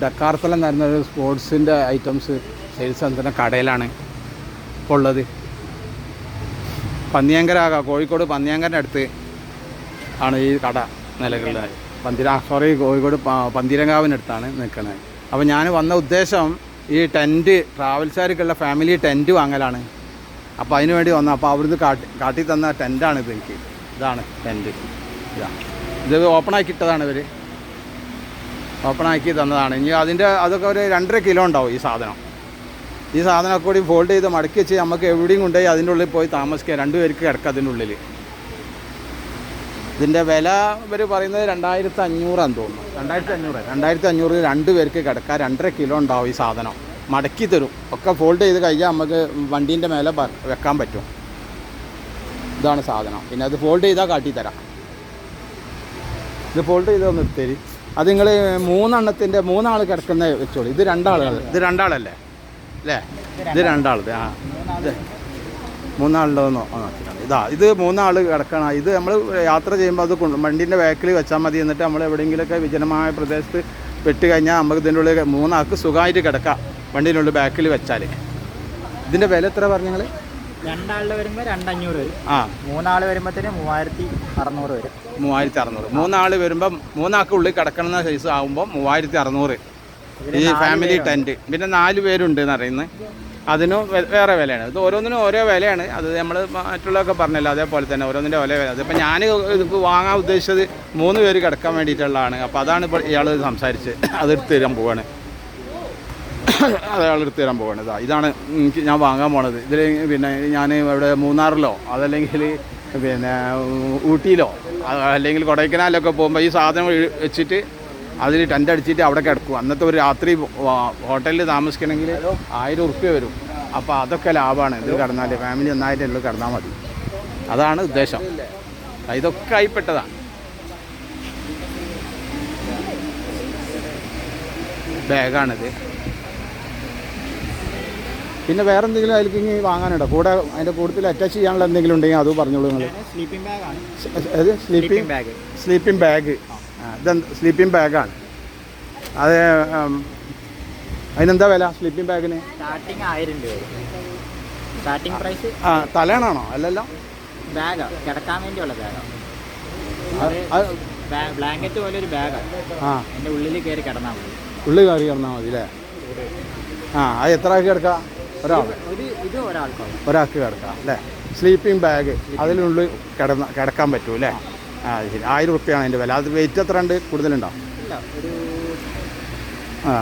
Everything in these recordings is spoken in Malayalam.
ഡക്കാർത്തലം എന്ന് പറയുന്ന ഒരു സ്പോർട്സിന്റെ ഐറ്റംസ് സെയിൽസ് നടത്തുന്ന കടയിലാണ് ഇപ്പോൾ ഉള്ളത്. പന്നിയങ്കര കോഴിക്കോട് പന്നിയങ്കരന്റെ അടുത്ത് ആണ് ഈ കട നിലകളുടെ പന്തിര സോറി കോഴിക്കോട് പന്തിരങ്കാവിനടുത്താണ് നിൽക്കുന്നത് അപ്പോൾ ഞാൻ വന്ന ഉദ്ദേശം ഈ ടെന്റ് ട്രാവൽസുകാർക്കുള്ള ഫാമിലി ടെന്റ് വാങ്ങലാണ്. അപ്പോൾ അതിന് വേണ്ടി വന്ന. അപ്പോൾ അവിടുന്ന് കാട്ടി കാട്ടി തന്ന ടെന്റാണ് ഇത് എനിക്ക് ഇതാണ് ടെന്റ്. ഇതാ. ഇത് ഇട്ടതാണ് ഇവർ ഓപ്പൺ ആക്കി തന്നതാണ്. ഇനി അതിന്റെ അതൊക്കെ ഒരു രണ്ടര കിലോ ഉണ്ടാവും ഈ സാധനം. ഈ സാധനമൊക്കെ കൂടി ഫോൾഡ് ചെയ്ത് മടക്കി വെച്ച് നമുക്ക് എവിടെയും കൊണ്ടുപോയി അതിന്റെ ഉള്ളിൽ പോയി താമസിക്കുക രണ്ടുപേർക്ക് കിടക്കുക അതിന്റെ ഉള്ളിൽ. ഇതിന്റെ വില ഇവർ പറയുന്നത് രണ്ടായിരത്തി അഞ്ഞൂറാന്ന് തോന്നുന്നു. രണ്ടായിരത്തി അഞ്ഞൂറ് രണ്ടായിരത്തി അഞ്ഞൂറ് രണ്ട് പേർക്ക് കിടക്കുക രണ്ടര കിലോ ഉണ്ടാവും ഈ സാധനം. മടക്കി തരും. ഒക്കെ ഫോൾഡ് ചെയ്ത് കഴിഞ്ഞാൽ നമുക്ക് വണ്ടീന്റെ മേലെ വെക്കാൻ പറ്റും. ഇതാണ് സാധനം. പിന്നെ അത് ഫോൾഡ് ചെയ്താൽ കാട്ടിത്തരാം. ഇത് ഫോൾഡ് ചെയ്ത് നിർത്തേരി അത് നിങ്ങൾ മൂന്നെണ്ണത്തിന്റെ മൂന്നാൾ കിടക്കുന്ന വെച്ചോളൂ. ഇത് രണ്ടാളുകൾ ഇത് രണ്ടാളല്ലേ? അല്ലേ ഇത് രണ്ടാളത് ആ. ഇത് നോക്കിയിട്ടാണ് ഇതാ ഇത് മൂന്നാൾ കിടക്കണം ഇത് നമ്മൾ യാത്ര ചെയ്യുമ്പോൾ അത് കൊണ്ട് വണ്ടീന്റെ ബാക്കിൽ വെച്ചാൽ മതി. എന്നിട്ട് നമ്മൾ എവിടെയെങ്കിലുമൊക്കെ വിജനമായ പ്രദേശത്ത് വെട്ട് കഴിഞ്ഞാൽ നമുക്ക് ഇതിന്റെ ഉള്ളിൽ മൂന്നാൾക്ക് സുഖമായിട്ട് കിടക്കാം വണ്ടീന്റെ ഉള്ളിൽ ബാക്കിൽ വെച്ചാൽ ഇതിന്റെ വില എത്ര പറഞ്ഞു നിങ്ങൾ രണ്ടാളിൽ വരുമ്പോൾ രണ്ടഞ്ഞൂറ് വരും. ആ. മൂന്നാൾ വരുമ്പോഴത്തേന് മൂവായിരത്തി അറുന്നൂറ് വരും. മൂവായിരത്തി അറുന്നൂറ്. മൂന്നാൾ വരുമ്പോൾ മൂന്നാൾക്ക് ഉള്ളിൽ കിടക്കണമെന്ന സൈസ് ആകുമ്പോൾ മൂവായിരത്തി അറുന്നൂറ്. ഈ ഫാമിലി ടെന്റ് പിന്നെ നാല് പേരുണ്ട് എന്ന് പറയുന്നത് അതിനും വേറെ വിലയാണ്. ഇത് ഓരോന്നിനും ഓരോ വിലയാണ്. അത് നമ്മൾ മറ്റുള്ളതൊക്കെ പറഞ്ഞല്ലോ അതേപോലെ തന്നെ ഓരോന്നിന്റെ ഓരോ വില. അതിപ്പോൾ ഞാൻ ഇത് വാങ്ങാൻ ഉദ്ദേശിച്ചത് മൂന്ന് പേര് കിടക്കാൻ വേണ്ടിയിട്ടുള്ളതാണ്. അപ്പോൾ അതാണ് ഇപ്പോൾ ഇയാൾ സംസാരിച്ച് അതെടുത്ത് തരാൻ പോവാണ്. അയാൾ എടുത്ത് തരാൻ പോവാണ്. ഇതാ ഇതാണ് എനിക്ക് ഞാൻ വാങ്ങാൻ പോണത്. ഇതിൽ പിന്നെ ഞാൻ ഇവിടെ മൂന്നാറിലോ അതല്ലെങ്കിൽ പിന്നെ ഊട്ടിയിലോ അല്ലെങ്കിൽ കൊടൈക്കനാലിലൊക്കെ പോകുമ്പോൾ ഈ സാധനം വെച്ചിട്ട് അതിൽ ടെന്റ് അടിച്ചിട്ട് അവിടെ കിടക്കും. അന്നത്തെ ഒരു രാത്രി ഹോട്ടലിൽ താമസിക്കണമെങ്കിൽ ആയിരം ഉറുപ്പ്യ വരും. അപ്പോൾ അതൊക്കെ ലാഭമാണ് ഇത് കിടന്നാൽ ഫാമിലി ഒന്നായിട്ട് ഉള്ളിൽ കിടന്നാൽ മതി. അതാണ് ഉദ്ദേശം. ഇതൊക്കെ ആയിപ്പെട്ടതാണ് ബാഗാണിത്. പിന്നെ വേറെ എന്തെങ്കിലും അതിലേക്ക് ഇനി വാങ്ങാനുണ്ടോ? കൂടെ അതിന്റെ കൂടുതൽ അറ്റാച്ച് ചെയ്യാനുള്ള എന്തെങ്കിലും ഉണ്ടെങ്കിൽ അത് പറഞ്ഞോളൂ നിങ്ങൾ. സ്ലീപ്പിംഗ് ബാഗാണ് അത് സ്ലീപ്പിംഗ് ബാഗ് സ്ലീപ്പിംഗ് ബാഗ് ഇതെന്ത് സ്ലീപ്പിംഗ് ബാഗാണ് അത് അതിനെന്താ വില സ്ലീപ്പിംഗ് ബാഗിന് സ്റ്റാർട്ടിങ് ആയിരം രൂപ. സ്റ്റാർട്ടിംഗ് പ്രൈസ് ആ തലേണാണോ? അല്ലല്ലോ. ബാഗാണ് കിടക്കാൻ വേണ്ടിയുള്ള ബാഗാണ് ബ്ലാങ്കറ്റ് പോലെ ഒരു ബാഗാണ് ആ. എന്റെ ഉള്ളിൽ കയറി കിടന്നാൽ മതി. ഉള്ളിൽ കയറി കിടന്നാൽ മതി അല്ലേ ആ അത് എത്ര കിടക്കാം ഒരാൾ ഒരാൾക്ക് കിടക്കാം അല്ലേ? സ്ലീപ്പിംഗ് ബാഗ് അതിനുള്ളിൽ കിടന്ന കിടക്കാൻ പറ്റൂ അല്ലേ? ആ ശരി. ആയിരം റുപ്യാണ് അതിന്റെ വില. അത് വെയിറ്റ് എത്ര ഉണ്ട്? കൂടുതലുണ്ടോ? ഇല്ല ഒരു ആ.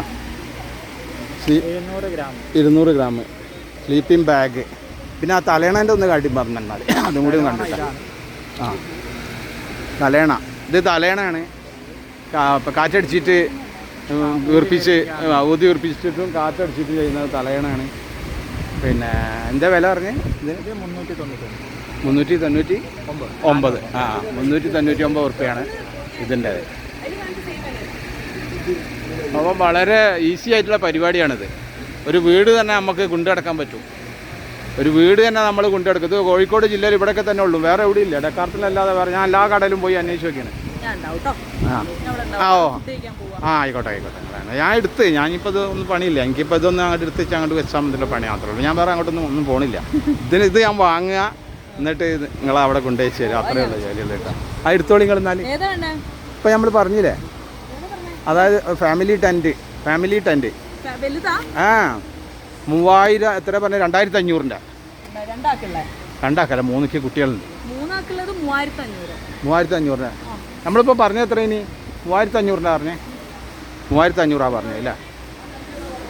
ഇരുന്നൂറ് ഗ്രാം. സ്ലീപ്പിംഗ് ബാഗ് പിന്നെ ആ തലേണേന്റെ ഒന്ന് കാട്ടി പറഞ്ഞാൽ അതും കൂടി ഒന്ന് കണ്ടിട്ട്. ആ. തലേണ. ഇത് തലേണയാണ്. കാറ്റടിച്ചിട്ട് വീർപ്പിച്ച് ഊതി വീർപ്പിച്ചിട്ടും കാറ്റടിച്ചിട്ട് ചെയ്യുന്നത് തലയണയാണ് പിന്നെ എന്താ വില പറഞ്ഞ്? ഇതിന് മുന്നൂറ്റി തൊണ്ണൂറ്റി മുന്നൂറ്റി തൊണ്ണൂറ്റി ഒമ്പത്. ആ മുന്നൂറ്റി തൊണ്ണൂറ്റി ഒമ്പത് ഉറുപ്പ്യാണ് ഇതിന്റെ അപ്പോൾ വളരെ ഈസി ആയിട്ടുള്ള പരിപാടിയാണിത്. ഒരു വീട് തന്നെ നമുക്ക് കൊണ്ടുനടക്കാൻ പറ്റും. ഒരു വീട് തന്നെ നമ്മൾ കൊണ്ടുനടക്കും. ഇത് കോഴിക്കോട് ജില്ലയിൽ ഇവിടെയൊക്കെ തന്നെ ഉള്ളൂ. വേറെ എവിടെയില്ല ഡക്കാർത്തിലല്ലാതെ വേറെ ഞാൻ എല്ലാ കടയിലും പോയി അന്വേഷിച്ച് നോക്കിയാണ്. ആ. ആ ഓ. ആ ആയിക്കോട്ടെ ആയിക്കോട്ടെ. ഞാൻ എടുത്ത് ഞാനിപ്പോൾ ഇത് ഒന്നും പണിയില്ല. എനിക്കിപ്പോൾ ഇതൊന്നും അങ്ങോട്ട് എടുത്ത് വെച്ച് അങ്ങോട്ട് വെച്ചാൽ മതിയുള്ള പണി മാത്രമേ ഉള്ളൂ. ഞാൻ വേറെ അങ്ങോട്ടൊന്നും ഒന്നും പോണില്ല. ഇതിന് ഇത് ഞാൻ വാങ്ങുക എന്നിട്ട് നിങ്ങൾ അവിടെ കൊണ്ടുപോയി തരും. അത്രയേ ഉള്ളൂ ജോലിയുള്ള കേട്ടോ. ആ എടുത്തോളി നിങ്ങൾ എന്നാൽ ഇപ്പം നമ്മൾ പറഞ്ഞില്ലേ? അതായത് ഫാമിലി ടെന്റ് ഫാമിലി ടെന്റ് ആ മൂവായിരം എത്ര പറഞ്ഞ? രണ്ടായിരത്തി അഞ്ഞൂറിന്റെ രണ്ടാക്കുള്ള? രണ്ടാക്കല്ല മൂന്നിക്ക് കുട്ടികളുണ്ട്. മൂവായിരത്തി അഞ്ഞൂറ് നമ്മളിപ്പോൾ പറഞ്ഞ എത്ര ഇനി? മൂവായിരത്തി അഞ്ഞൂറിന്റെ പറഞ്ഞേ. മൂവായിരത്തി അഞ്ഞൂറാണ് പറഞ്ഞത് അല്ലേ?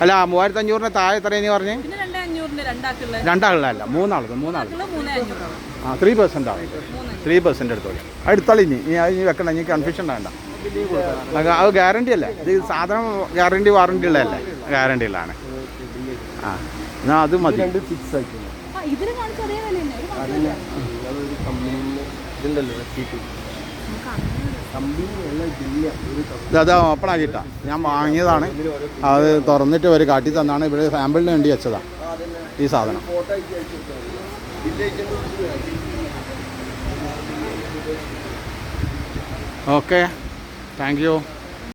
അല്ല മൂവായിരത്തി അഞ്ഞൂറിന് താഴെ എത്ര ഇനി പറഞ്ഞേ? രണ്ടാളല്ല മൂന്നാളത് മൂന്നാൾ ആ ത്രീ പെർസെന്റ് ആണ്. ത്രീ പെർസെന്റ് എടുത്തോളി. അടുത്തോളി ഇനി ഇനി അത് ഇനി വെക്കണ്ട ഇനി കൺഫ്യൂഷൻ വേണ്ട. അത് ഗ്യാരണ്ടി അല്ലേ? ഇത് സാധനം ഗ്യാരണ്ടി വാറണ്ടി ഉള്ളതല്ലേ? ഗ്യാരണ്ടി ഉള്ളതാണ്. ആ എന്നാൽ അത് മതി. ഇതിന് കാണിച്ച അതേ വില. തന്നെ ഒരു മാറ്റമില്ല. ഇത് അത് ഓപ്പൺ ആക്കിയിട്ടാ ഞാൻ വാങ്ങിയതാണ്. അത് തുറന്നിട്ട് ഒരു കാട്ടി തന്നാണ്. ഇവിടെ സാമ്പിളിന് വേണ്ടി വെച്ചതാ. ഈ സാധനം. Okay thank you